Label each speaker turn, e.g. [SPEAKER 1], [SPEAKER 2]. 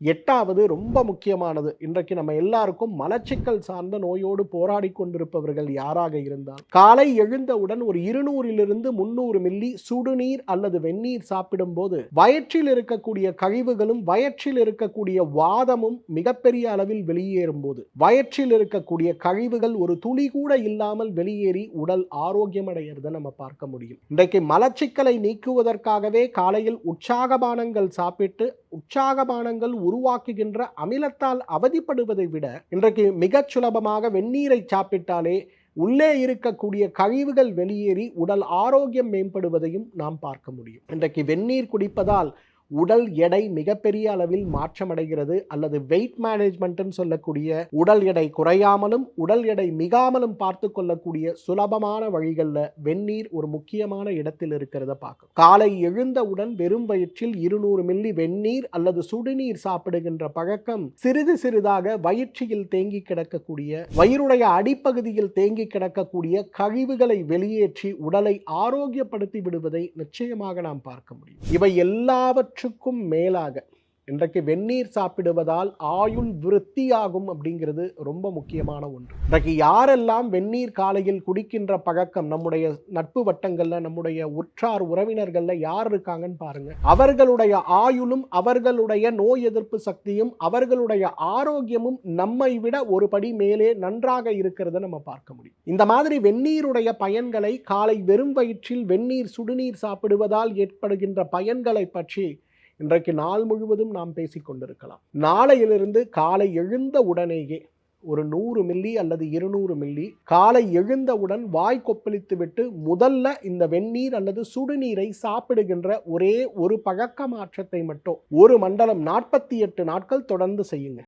[SPEAKER 1] எட்டாவது ரொம்ப முக்கியமானது. இன்றைக்கு நம்ம எல்லாருக்கும் மலச்சிக்கல் சார்ந்த நோயோடு போராடி கொண்டிருப்பவர்கள் யாராக இருந்தால் காலை எழுந்தவுடன் ஒரு இருநூறிலிருந்து முன்னூறு மில்லி சுடுநீர் அல்லது வெந்நீர் சாப்பிடும்போது வயிற்றில் இருக்கக்கூடிய கழிவுகளும் வயிற்றில் இருக்கக்கூடிய வாதமும் மிகப்பெரிய அளவில் வெளியேறும் போது வயிற்றில் இருக்கக்கூடிய கழிவுகள் ஒரு துளி கூட இல்லாமல் வெளியேறி உடல் ஆரோக்கியம் அடையிறதை நம்ம பார்க்க முடியும். இன்றைக்கு மலச்சிக்கலை நீக்குவதற்காகவே காலையில் உற்சாகபானங்கள் சாப்பிட்டு உற்சாகபானங்கள் உருவாக்குகின்ற அமிலத்தால் அவதிப்படுவதை விட இன்றைக்கு மிகச் சுலபமாக வெந்நீரை சாப்பிட்டாலே உள்ளே இருக்கக்கூடிய கழிவுகள் வெளியேறி உடல் ஆரோக்கியம் மேம்படுவதையும் நாம் பார்க்க முடியும். இன்றைக்கு வெந்நீர் குடிப்பதால் உடல் எடை மிகப்பெரிய அளவில் மாற்றமடைகிறது அல்லது வெயிட் மேனேஜ்மெண்ட்னு சொல்லக்கூடிய உடல் எடை குறையாமலும் உடல் எடை மிகாமலும் பார்த்து கொள்ளக்கூடிய சுலபமான வழிகளில் வெந்நீர் ஒரு முக்கியமான இடத்தில் இருக்கிறத பார்க்கும் காலை எழுந்தவுடன் வெறும் வயிற்றில் இருநூறு மில்லி வெந்நீர் அல்லது சுடுநீர் சாப்பிடுகின்ற பழக்கம் சிறிது சிறிதாக வயிற்றில் தேங்கி கிடக்கக்கூடிய வயிறுடைய அடிப்பகுதியில் தேங்கி கிடக்கக்கூடிய கழிவுகளை வெளியேற்றி உடலை ஆரோக்கியப்படுத்தி விடுவதை நிச்சயமாக நாம் பார்க்க முடியும். இவை எல்லாவற்றையும் எல்லாவற்றுக்கும் மேலாக இன்றைக்கு வெந்நீர் சாப்பிடுவதால் ஆயுள் விருத்தியாகும் அப்படிங்கிறது ரொம்ப முக்கியமான ஒன்று. இன்றைக்கு யாரெல்லாம் வெந்நீர் காலையில் குடிக்கின்ற பழக்கம் நம்முடைய நட்பு வட்டங்களில் நம்முடைய உற்றார் உறவினர்களில் யார் இருக்காங்கன்னு பாருங்க. அவர்களுடைய ஆயுளும் அவர்களுடைய நோய் எதிர்ப்பு சக்தியும் அவர்களுடைய ஆரோக்கியமும் நம்மை விட ஒரு படி மேலே நன்றாக இருக்கிறத நம்ம பார்க்க முடியும். இந்த மாதிரி வெந்நீருடைய பயன்களை காலை வெறும் வயிற்றில் வெந்நீர் சுடுநீர் சாப்பிடுவதால் ஏற்படுகின்ற பயன்களை பற்றி இன்றைக்கு நாள் முழுவதும் நாம் பேசிக்கொண்டிருக்கலாம் நாளையிலிருந்து காலை எழுந்த உடனேயே ஒரு நூறு மில்லி அல்லது இருநூறு மில்லி காலை எழுந்தவுடன் வாய் கொப்பளித்து விட்டு முதல்ல இந்த வெந்நீர் அல்லது சுடுநீரை சாப்பிடுகின்ற ஒரே ஒரு பழக்க மாற்றத்தை மட்டும் ஒரு மண்டலம் நாற்பத்தி எட்டு நாட்கள் தொடர்ந்து செய்யுங்க.